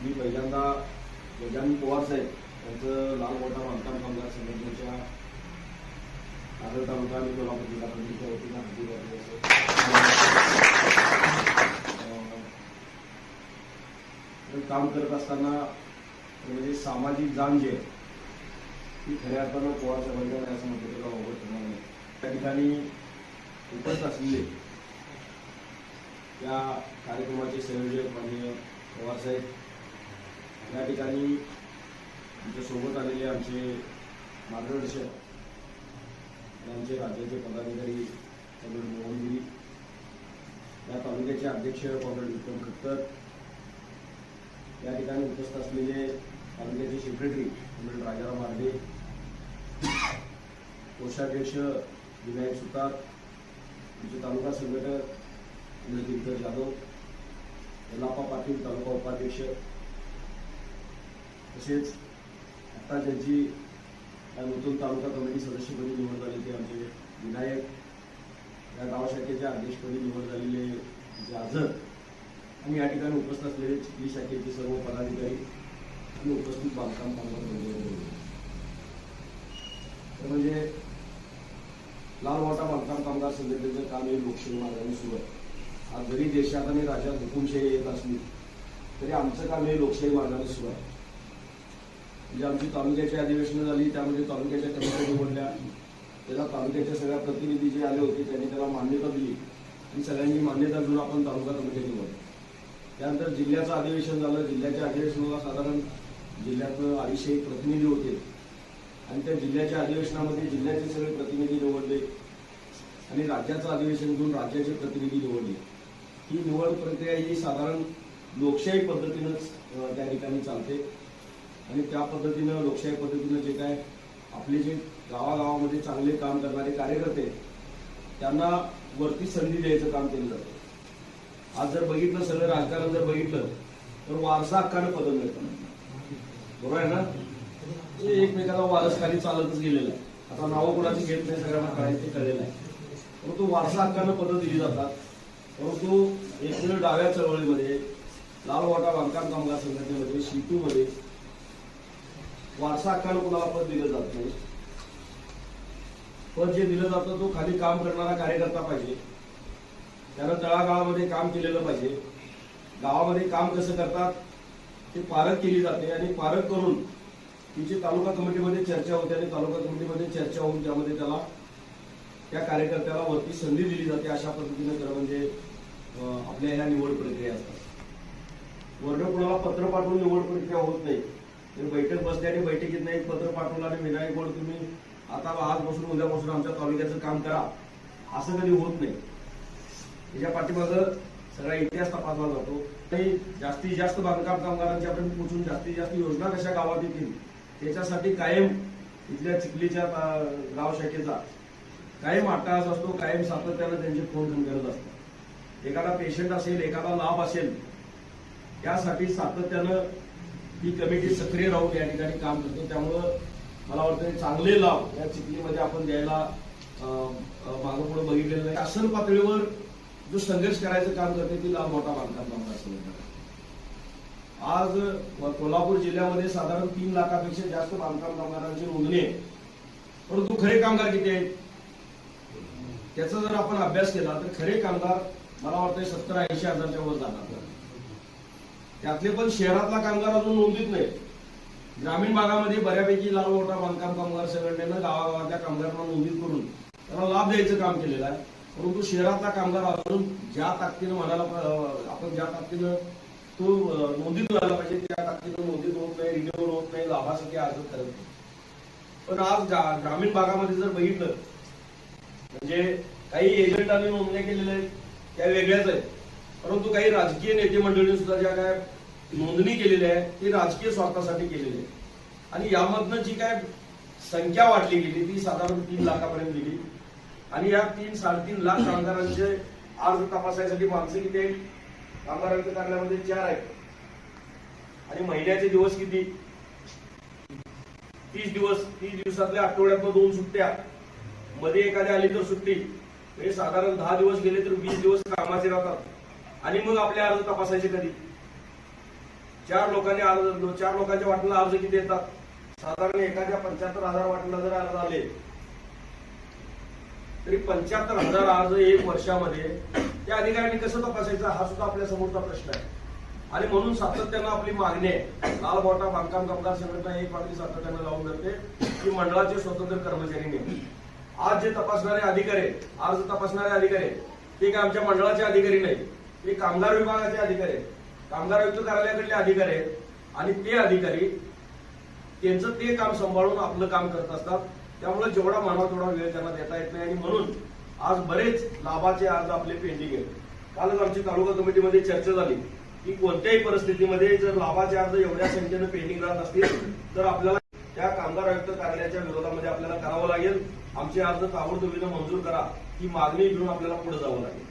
मी पहिल्यांदा गजानन पवार साहेब यांचं लाल मोठा बांधकाम कामगार संघटनेच्या आदर तालुका आणि कोल्हापूर जिल्हा परिषदेच्या वतीनं हार्दिक अभिनंदन. अं, काम करत असताना म्हणजे सामाजिक जाण जी आहे ती खऱ्या अर्थानं पवार साहेबांच्या नाही असं म्हणतो त्याला वावर ठरणार नाही त्या ठिकाणी उपस्थित असलेले या कार्यक्रमाचे संयोजक माननीय पवार साहेब या ठिकाणी आमच्यासोबत आलेले आमचे मार्गदर्शक यांचे राज्याचे पदाधिकारी कॉम्रेड मोहनगिरी या तालुक्याचे अध्यक्ष कॉम्रेड विक्रम खट्टर या ठिकाणी उपस्थित असलेले तालुक्याचे सेक्रेटरी कॉम्रेड राजाराम आर्डे कोषाध्यक्ष विनायक सुतार आमचे तालुका संघटक तीर्थर जाधव यल्लाप्पा पाटील तालुका उपाध्यक्ष तसेच आता ज्यांची नूतन तालुका कमिटी सदस्यपदी निवड झाली ते आमचे विनायक या गाव शाखेच्या अध्यक्षपदी निवड झालेले जे आणि या ठिकाणी उपस्थित असलेले चिखली शाखेचे सर्व पदाधिकारी आणि उपस्थित बांधकाम कामगार तर म्हणजे लाल मोठा बांधकाम कामगार संघटनेचं काम हे लोकशाही मार्गाने सुरू आहे. आज जरी देशात आणि राज्यात हुकुमशाही येत असली तरी आमचं काम हे लोकशाही मार्गाने सुरू आहे. म्हणजे आमची तालुक्याची अधिवेशनं झाली त्यामध्ये तालुक्याच्या कमिटी निवडल्या त्याला तालुक्याच्या सगळ्या प्रतिनिधी जे आले होते त्यांनी त्याला मान्यता दिली. आणि सगळ्यांनी मान्यता घेऊन आपण तालुका कमिटी निवडली त्यानंतर जिल्ह्याचं अधिवेशन झालं. जिल्ह्याच्या अधिवेशनाला साधारण जिल्ह्यातनं अडीचशे प्रतिनिधी होते. आणि त्या जिल्ह्याच्या अधिवेशनामध्ये जिल्ह्याचे सगळे प्रतिनिधी निवडले आणि राज्याचं अधिवेशन घेऊन राज्याचे प्रतिनिधी निवडले. ही निवड प्रक्रिया ही साधारण लोकशाही पद्धतीनंच त्या ठिकाणी चालते. आणि त्या पद्धतीनं लोकशाही पद्धतीनं जे काय आपले जे गावागावामध्ये चांगले काम करणारे कार्यकर्ते त्यांना वरती संधी द्यायचं काम केलं जातं. आज जर बघितलं सगळं राजकारण जर बघितलं तर वारसा हक्कानं पदं मिळतं बरोबर आहे ना? ते एकमेकाला वारस खाली चालतच गेलेलं आहे. आता नावं कोणाची घेत नाही सगळ्यांना कळायचं ते कळलेलं आहे परंतु वारसा हक्कानं पदं दिली जातात. परंतु एकमेव डाव्या चळवळीमध्ये लाल वाटा बांधकाम कामगार संघटनेमध्ये शिटूमध्ये वारसा हक्कानं कुणाला पद दिलं जात नाही. पद जे दिलं जातं तो खाली काम करणारा कार्यकर्ता पाहिजे. त्यानं तळागाळामध्ये काम केलेलं पाहिजे. गावामध्ये काम कसं करतात ते पारख केली जाते आणि पारख करून तिची तालुका कमिटीमध्ये चर्चा होते आणि तालुका कमिटीमध्ये चर्चा होऊन त्यामध्ये त्याला त्या कार्यकर्त्याला वरती संधी दिली जाते अशा पद्धतीने खरं म्हणजे आपल्या ह्या निवड प्रक्रिया असतात. वर्ण कुणाला पत्र पाठवून निवड प्रक्रिया होत नाही. बैठक बसली आणि बैठकीत नाही पत्र पाठवलं आणि विनायक गोड तुम्ही आता वाहात बसून उद्या बसून आमच्या तालुक्याचं काम करा. असं कधी होत नाही. त्याच्या पाठीमागं सगळा इतिहास तपासला जातो. काही जास्तीत जास्त बांधकाम कामगारांच्यापर्यंत पोहोचून जास्तीत जास्त योजना कशा गावात येतील त्याच्यासाठी कायम इथल्या चिखलीच्या गाव शाखेचा कायम अट्टास असतो कायम सातत्यानं त्यांचे फोन घेऊन करत असतात एखादा पेशंट असेल एखादा लाभ असेल त्यासाठी सातत्यानं ही कमिटी सक्रिय राहून या ठिकाणी काम करतो. त्यामुळं मला वाटतं चांगले लाभ या चिखलीमध्ये आपण द्यायला अं, मागं पुढे बघितलेलं नाही. शासन पातळीवर जो संघर्ष करायचं काम करते ती लाभ मोठा बांधकाम कामगार आज कोल्हापूर जिल्ह्यामध्ये साधारण तीन लाखापेक्षा जास्त बांधकाम कामगारांची नोंदणी आहे. परंतु खरे कामगार किती आहेत? त्याचा जर आपण अभ्यास केला तर खरे कामगार मला वाटतं सत्तर ऐंशी हजारच्या वर जाणार त्यातले पण शहरातला कामगार अजून नोंदीत नाही ग्रामीण भागामध्ये बऱ्यापैकी लाल मोठा बांधकाम कामगार संघटनेनं गावागावातल्या कामगारांना नोंदीत करून त्यांना लाभ द्यायचं काम केलेलं आहे. परंतु शहरातला कामगार अजून ज्या ताकदीनं म्हणायला आपण ज्या ताकदीनं तो नोंदीत व्हायला पाहिजे त्या ताकदीनं नोंदीत होत नाही रिन्युअल होत नाही लाभासाठी अर्ज करत नाही. पण आज ग्रामीण भागामध्ये जर बघितलं म्हणजे काही एजंटांनी नोंदण्या केलेल्या आहेत त्या वेगळ्याच आहेत. परंतु काही राजकीय नेते मंडळी सुद्धा ज्या काय नोंदणी केलेल्या आहे ती राजकीय स्वार्थासाठी केलेली आहे आणि यामधनं जी काय संख्या वाढली गेली ती साधारण तीन लाखापर्यंत गेली. आणि या तीन साडेतीन लाख कामगारांचे अर्ज तपासायसाठी माणसं किती आहेत? कामगारांच्या कार्यालयामध्ये चार आहेत. आणि महिन्याचे दिवस किती? तीस दिवस तीस दिवसातल्या आठवड्यातनं दोन सुट्ट्या. मध्ये एखाद्या आली तर सुट्टी. हे साधारण दहा दिवस गेले तर वीस दिवस कामाचे राहतात. आणि मग आपले अर्ज तपासायचे कधी? चार लोकांनी अर्ज चार लोकांच्या वाटणीला अर्ज किती येतात? साधारण एखाद्या पंच्याहत्तर हजार वाटणीला जर अर्ज आले तरी पंच्याहत्तर हजार अर्ज एक वर्षामध्ये त्या अधिकाऱ्यांनी कसं तपासायचं? हा सुद्धा आपल्या समोरचा प्रश्न आहे. आणि म्हणून सातत्यानं आपली मागणी आहे. लाल बोटा बांधकाम कामगार संघटना एक मागणी सातत्यानं लावून धरते. की मंडळाचे स्वतंत्र कर्मचारी नेमणे आज जे तपासणारे अधिकारी आहेत, अर्ज तपासणारे अधिकारी ते काय आमच्या मंडळाचे अधिकारी नाही ते कामगार विभागाचे अधिकारी आहेत कामगार आयुक्त कार्यालयाकडले अधिकारी आहेत. आणि ते अधिकारी त्यांचं ते काम सांभाळून आपलं काम करत असतात. त्यामुळे जेवढा मानवा तेवढा वेळ त्यांना देता येत नाही. आणि म्हणून आज बरेच लाभाचे अर्ज आपले पेंडिंग आहेत. कालच आमची तालुका कमिटीमध्ये चर्चा झाली की कोणत्याही परिस्थितीमध्ये जर लाभाचे अर्ज एवढ्या संख्येनं पेंडिंग राहत असतील तर आपल्याला त्या कामगार आयुक्त कार्यालयाच्या विरोधामध्ये आपल्याला करावं लागेल. आमचे अर्ज ताबडतोबीनं मंजूर करा. ही मागणी घेऊन आपल्याला पुढे जावं लागेल.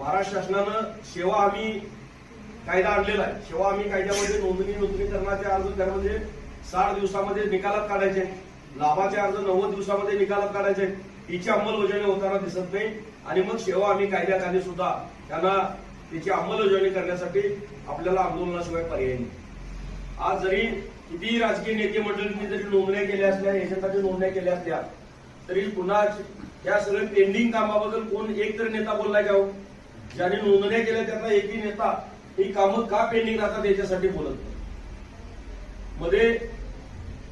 महाराष्ट्र शासनानं सेवा हमी कायदा आणलेला आहे. सेवा हमी कायद्यामध्ये नोंदणी नूतनीकरणाचे अर्ज त्यामध्ये म्हणजे साठ दिवसामध्ये निकालात काढायचे. लाभाचे अर्ज नव्वद दिवसामध्ये निकालात काढायचे. हिची अंमलबजावणी होताना दिसत नाही. आणि मग सेवा हमी कायद्याखाली सुद्धा त्यांना त्याची अंमलबजावणी करण्यासाठी आपल्याला आंदोलनाशिवाय पर्याय नाही. आज जरी कितीही राजकीय नेते मंडळींनी जरी नोंदण्या केल्या असल्या याच्यासाठी नोंदण्या केल्या असल्या तरी पुन्हा या सगळ्या पेंडिंग कामाबद्दल कोण एक तरी नेता बोललाय का हो? ज्यांनी नोंदण्या केल्या त्यांना एकही नेता ही कामं का पेंडिंग राहतात याच्यासाठी बोलत नाही. मध्ये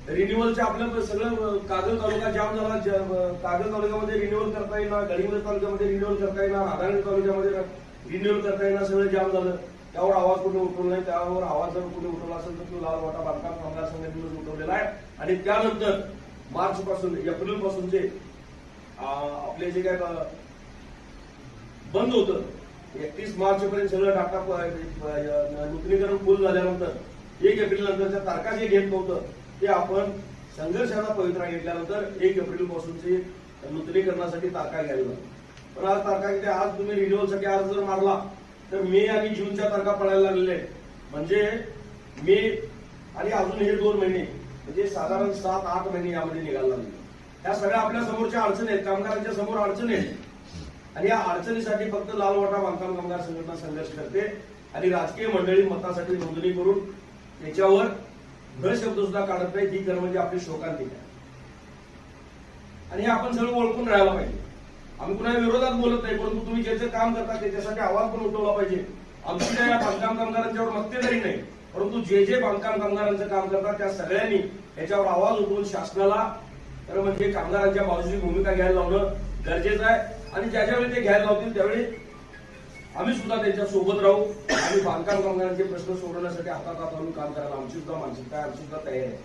रिन्युअलचे आपलं सगळं कागल तालुका जाम झाला कागद कागल तालुक्यामध्ये रिन्युअल करता येईना गडिंग्लज तालुक्यामध्ये रिन्युअल करता येईना राधानगरी तालुक्यामध्ये रिन्युअल करता येईना सगळं जाम झालं त्यावर आवाज कुठे उठवला नाही त्यावर आवाज जर कुठे उठवला असेल तर तो लाल वाटा बांधकाम कामगार संघटनेनं उठवलेला आहे आणि त्यानंतर मार्च पासून एप्रिल पासूनचे आ, आपले जे काय बंद होतं एकतीस मार्च पर्यंत सगळं डाटा नूतनीकरण फुल झाल्यानंतर एक एप्रिल नंतरच्या तारखा जे घेत नव्हतं. ते आपण संघर्षाचा पवित्रा घेतल्यानंतर एक एप्रिल पासूनची नूतनीकरणासाठी तारखा घ्यावी पण आज तारखा किती आज तुम्ही रिन्युअलसाठी अर्ज जर मारला तर मे आणि जूनच्या तारखा पडायला लागलेल्या आहेत. म्हणजे मे आणि अजून हे दोन महिने म्हणजे साधारण सात आठ महिने यामध्ये निघायला लागले. ह्या सगळ्या आपल्या समोरच्या अडचणी आहेत कामगारांच्या समोर अडचणी आहेत. आणि या अडचणीसाठी फक्त लालवाटा बांधकाम कामगार संघटना संघर्ष करते आणि राजकीय मंडळी मतासाठी नोंदणी करून त्याच्यावर भर शब्द सुद्धा काढत नाही. ही खरं म्हणजे आपली शोकांतिक आहे. आणि हे आपण सगळं ओळखून राहायला पाहिजे. आम्ही कुणाच्या विरोधात बोलत नाही परंतु तुम्ही जे जे काम करता त्याच्यासाठी आवाज पण उठवला पाहिजे. आमची या बांधकाम कामगारांच्यावर मक्तेदारी नाही परंतु जे जे बांधकाम कामगारांचं काम करतात त्या सगळ्यांनी याच्यावर आवाज उठवून शासनाला तर म्हणजे कामगारांच्या बाजूची भूमिका घ्यायला लावणं गरजेचं आहे. आणि ज्या ज्यावेळी ते घ्यायला लावतील त्यावेळी आम्ही सुद्धा त्यांच्यासोबत राहू. आणि बांधकाम कामगारांचे प्रश्न सोडवण्यासाठी हातात हात आणून काम करायला आमची सुद्धा मानसिकता आहे, आमची सुद्धा तयारी आहे.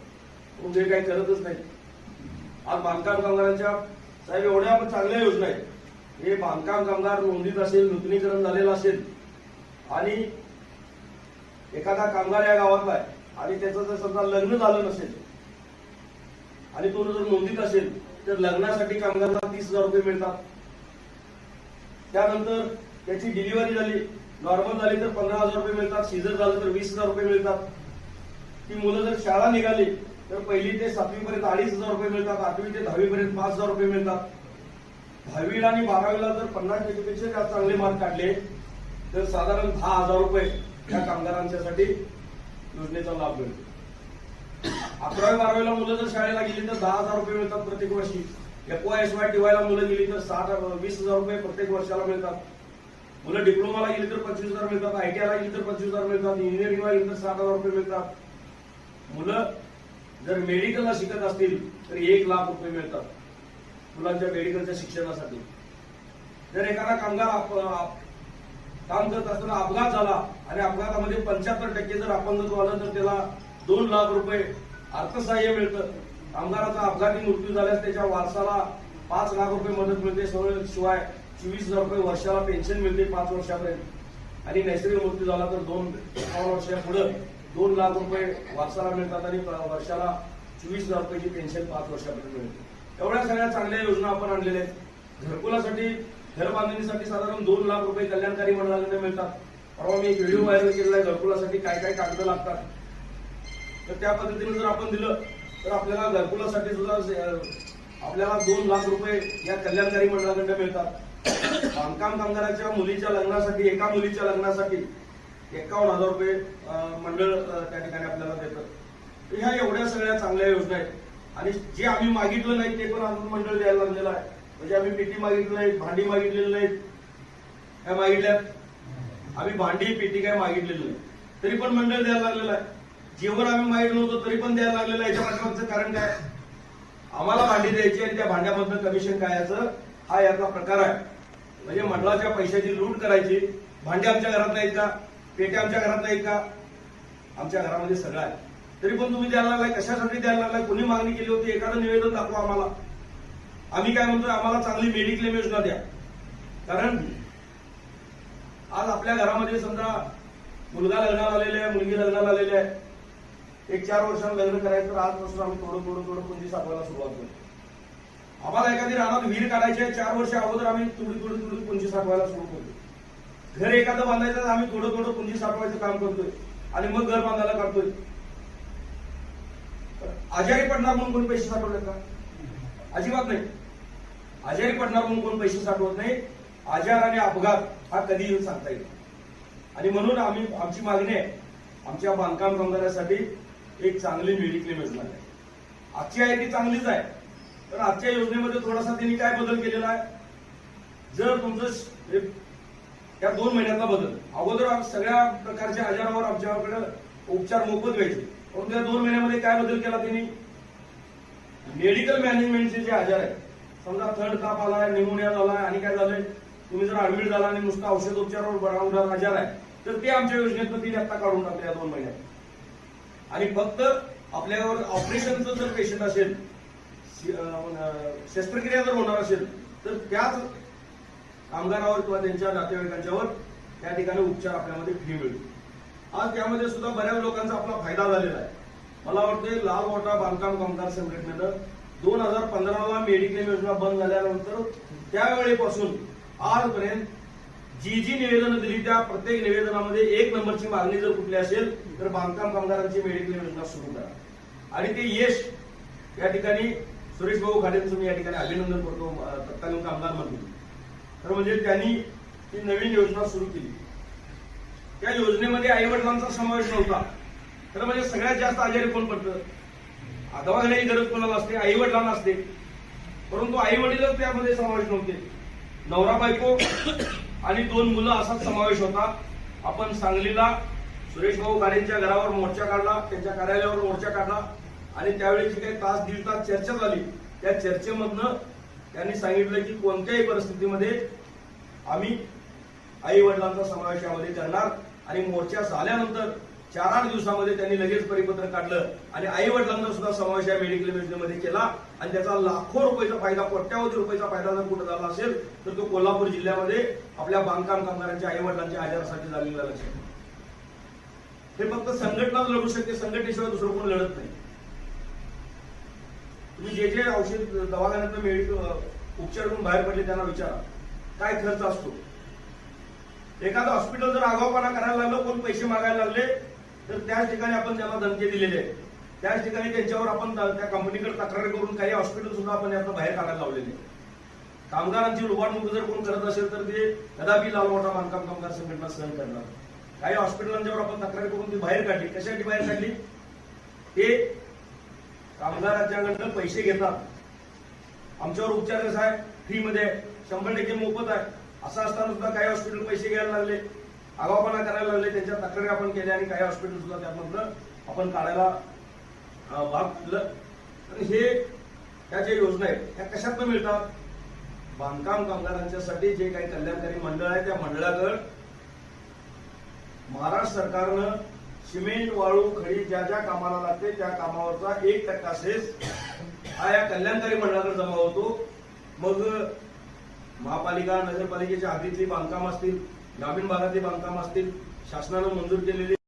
पण ते काही करतच नाही आज बांधकाम कामगारांच्या साहेब एवढ्या पण चांगल्या योजना आहेत. हे बांधकाम कामगार नोंदीत असेल नूतनीकरण झालेलं असेल आणि एखादा कामगार या गावातला आहे आणि त्याचं जर समजा लग्न झालं नसेल आणि तो जर नोंदीत असेल तर लग्नासाठी कामगारांना तीस हजार रुपये मिळतात. त्यानंतर त्याची डिलिव्हरी झाली. नॉर्मल झाली तर पंधरा हजार रुपये मिळतात. सीझर झालं तर वीस हजार रुपये मिळतात. ती मुलं जर शाळा निघाली तर पहिली ते सातवी पर्यंत अडीच हजार रुपये मिळतात. आठवी ते दहावी पर्यंत पाच हजार रुपये मिळतात. दहावीला आणि बारावीला जर पन्नास टक्केपेक्षा जास्त चांगले मार्क काढले तर साधारण दहा हजार रुपये या कामगारांच्यासाठी योजनेचा लाभ मिळतो. अकरावी बारावीला मुलं जर शाळेला गेली तर दहा हजार रुपये मिळतात प्रत्येक वर्षी. एफ वाय एस वाय टीवायला मुलं गेली तर साठ वीस हजार रुपये प्रत्येक वर्षाला मिळतात. मुलं डिप्लोमाला गेली तर पंचवीस हजार मिळतात आयटीआयला गेली तर पंचवीस हजार मिळतात इंजिनिअरिंगला गेली तर साठ हजार रुपये मिळतात. मुलं जर मेडिकलला शिकत असतील तर एक लाख रुपये मिळतात मुलांच्या मेडिकलच्या शिक्षणासाठी. जर एखादा कामगार आप- काम करत असताना अपघात झाला आणि अपघातामध्ये पंच्याहत्तर टक्के जर अपंगत्व आलं तर त्याला दोन लाख रुपये अर्थसहाय्य मिळतं. कामगाराचा अपघाती मृत्यू झाल्यास त्याच्या वारसाला पाच लाख रुपये मदत मिळते. शिवाय चोवीस हजार रुपये वर्षाला पेन्शन मिळते पाच वर्षापर्यंत. आणि नैसर्गिक मृत्यू झाला तर दोन एकावन्न पुढे दोन लाख रुपये वारसाला मिळतात आणि वर्षाला चोवीस हजार रुपयाची पेन्शन पाच वर्षापर्यंत मिळते. एवढ्या सगळ्या चांगल्या योजना आपण आणलेल्या आहेत. घरकुलासाठी घर बांधणीसाठी साधारण दोन लाख रुपये कल्याणकारी मंडळाकडे मिळतात. परवा मी एक व्हिडिओ व्हायरल केलेला आहे. घरकुलासाठी काय काय कागद लागतात. तर त्या पद्धतीने जर आपण दिलं तर आपल्याला घरकुलासाठी सुद्धा आपल्याला दोन लाख रुपये या कल्याणकारी मंडळाकडे मिळतात. बांधकाम कामगाराच्या मुलीच्या लग्नासाठी एका मुलीच्या लग्नासाठी एकावन्न हजार रुपये मंडळ त्या ठिकाणी आपल्याला देतं ह्या एवढ्या सगळ्या चांगल्या योजना आहेत. आणि जे आम्ही मागितलं नाही ते पण अजून मंडळ द्यायला लागलेलं आहे. म्हणजे आम्ही पेटी मागितलं नाही भांडी मागितलेली नाहीत. काय मागितल्यात. आम्ही भांडी पेटी काय मागितलेली नाही तरी पण मंडळ द्यायला लागलेलं आहे. जेवण आम्ही माहीत नव्हतो तरी पण द्यायला लागलेलं याच्या पाठीमागचं कारण काय? आम्हाला भांडी द्यायची आणि त्या भांड्यामधनं कमिशन खायचं हा यातला प्रकार आहे. म्हणजे मंडळाच्या पैशाची लूट करायची. भांडी आमच्या घरात नाहीत का? पेट्या आमच्या घरात नाहीत का? आमच्या घरामध्ये सगळं आहे. तरी पण तुम्ही द्यायला लागलाय. कशासाठी द्यायला लागलाय? कोणी मागणी केली होती? एखादं निवेदन दाखवा आम्हाला. आम्ही काय म्हणतोय? आम्हाला चांगली मेडिक्लेम योजना द्या. कारण आज आपल्या घरामध्ये समजा मुलगा लग्नाला आलेला आहे मुलगी लग्नाला आलेली आहे. एक चार वर्षांना लग्न करायचं तर आजपासून आम्ही थोडं थोडं थोडं पुंजी साठवायला सुरुवात करतो. आम्हाला एखादी रानात विहीर काढायची आहे चार वर्ष अगोदर आम्ही थोडी थोडी थोडी पुंजी साठवायला सुरू करतो. घर एखादं बांधायचं तर आम्ही थोडं थोडं पुंजी साठवायचं काम करतोय आणि मग घर बांधायला काढतोय. आजारी पडणार म्हणून कोणी पैसे साठवले का? अजिबात नाही. आजारी पडणार म्हणून कोण पैसे साठवत नाही. आजार आणि अपघात हा कधी येऊन सांगता येईल आणि म्हणून आम्ही आमची मागणी आहे आमच्या बांधकाम कामगारासाठी एक चांगली मेडिक्लेम योजना आहे आजची आहे ती चांगलीच आहे. तर आजच्या योजनेमध्ये थोडासा त्यांनी काय बदल केलेला आहे? जर तुमचं त्या या दोन महिन्यातला बदल. अगोदर सगळ्या प्रकारच्या आजारावर आमच्याकडे उपचार मोफत व्हायचे परंतु या दोन महिन्यामध्ये काय बदल केला त्यांनी? मेडिकल मॅनेजमेंटचे जे आजार आहेत. समजा थर्ड ताप आलाय निमोनिया झालाय आणि काय झालंय? तुम्ही जर ऍडमिट झाला आणि नुसता औषधोपचारावर बरा होणार आजार आहे तर ते आमच्या योजनेत तिने आता काढून टाकले या दोन महिन्यात. आणि फक्त आपल्यावर ऑपरेशनचं जर पेशंट असेल शस्त्रक्रिया जर होणार असेल तर त्याच कामगारावर किंवा त्यांच्या नातेवाईकांच्यावर त्या ठिकाणी उपचार आपल्यामध्ये फ्री मिळतो आज त्यामध्ये सुद्धा बऱ्याच लोकांचा आपला फायदा झालेला आहे. मला वाटते लाल मोठा बांधकाम कामगार संघटनेनं दोन हजार पंधराला मेडिक्लेम योजना बंद झाल्यानंतर त्यावेळेपासून आजपर्यंत जी जी निवेदनं दिली त्या प्रत्येक निवेदनामध्ये एक नंबरची मागणी जर कुठली असेल तर बांधकाम कामगारांची मेडिकल योजना सुरू करा. आणि ते यश या ठिकाणी सुरेश भाऊ खाडेंचं मी या ठिकाणी अभिनंदन करतो तत्कालीन कामगार मंत्री. तर म्हणजे त्यांनी ही नवीन योजना सुरू केली. त्या योजनेमध्ये आई वडिलांचा समावेश नव्हता. तर म्हणजे सगळ्यात जास्त आजारी कोण पडतं? दवाखान्याची गरज कोणाला असते? आई वडिलांना असते. परंतु आई वडीलच त्यामध्ये समावेश नव्हते. नवरा बायको आणि दोन मुलं असाच समावेश होता. आपण सांगलीला सुरेश भाऊ गाडेंच्या घरावर मोर्चा काढला त्यांच्या कार्यालयावर मोर्चा काढला आणि त्यावेळी जी काही तास दीड तास चर्चा झाली. त्या चर्चेमधनं त्यांनी सांगितलं की कोणत्याही परिस्थितीमध्ये आम्ही आई वडिलांचा समावेश यामध्ये करणार आणि मोर्चा झाल्यानंतर चार आठ दिवसामध्ये त्यांनी लगेच परिपत्र काढलं आणि आई वडिलांना सुद्धा समावेश या मेडिकल योजनेमध्ये केला आणि त्याचा लाखो रुपयाचा फायदा कोट्यावधी रुपयाचा फायदा जर कुठे झाला असेल तर तो कोल्हापूर जिल्ह्यामध्ये आपल्या बांधकाम कामगारांच्या आई वडिलांच्या आजारासाठी झालेला लक्षात हे फक्त संघटनाच लढू शकते संघटनेशिवाय दुसरं कोण लढत नाही. तुम्ही जे जे औषध दवाखान्यात मेडिकल उपचार करून बाहेर पडले त्यांना विचारा. काय खर्च असतो? एखादं हॉस्पिटल जर आगाऊपणा करायला लागलं कोण पैसे मागायला लागले तर त्याच ठिकाणी आपण त्यांना धमके दिलेले आहे त्याच ठिकाणी त्यांच्यावर आपण त्या कंपनीकडे तक्रार करून काही हॉस्पिटल सुद्धा आपण यातनं बाहेर काढायला लावलेले कामगारांची लुबाडणूक जर कोण करत असेल तर ते कदापि लाल मोठा बांधकाम कामगार संघटना सहन करणार. काही हॉस्पिटलांच्यावर आपण तक्रार करून ती बाहेर काढली. कशासाठी बाहेर काढली? ते कामगारांच्याकडनं पैसे घेतात. आमच्यावर उपचार कसा आहे? फ्री मध्ये आहे, शंभर टक्के मोफत आहे. असं असताना सुद्धा काही हॉस्पिटल पैसे घ्यायला लागले. आगाऊपणा करायला लागले त्यांच्या तक्रारी आपण केल्या आणि काही हॉस्पिटल सुद्धा त्यामधलं आपण काढायला भाग दिलं आणि हे त्या ज्या योजना आहेत ह्या कशातनं मिळतात? बांधकाम कामगारांच्यासाठी जे काही कल्याणकारी मंडळ आहे त्या मंडळाकडं महाराष्ट्र सरकारनं सिमेंट वाळू खडी ज्या ज्या कामाला लागते त्या कामावरचा एक टक्का सेस हा या कल्याणकारी मंडळाकडे जमा होतो. मग महापालिका नगरपालिकेच्या हद्दीतली बांधकाम असतील ग्रामीण भागातली बांधकाम असतील शासनानं मंजूर केलेली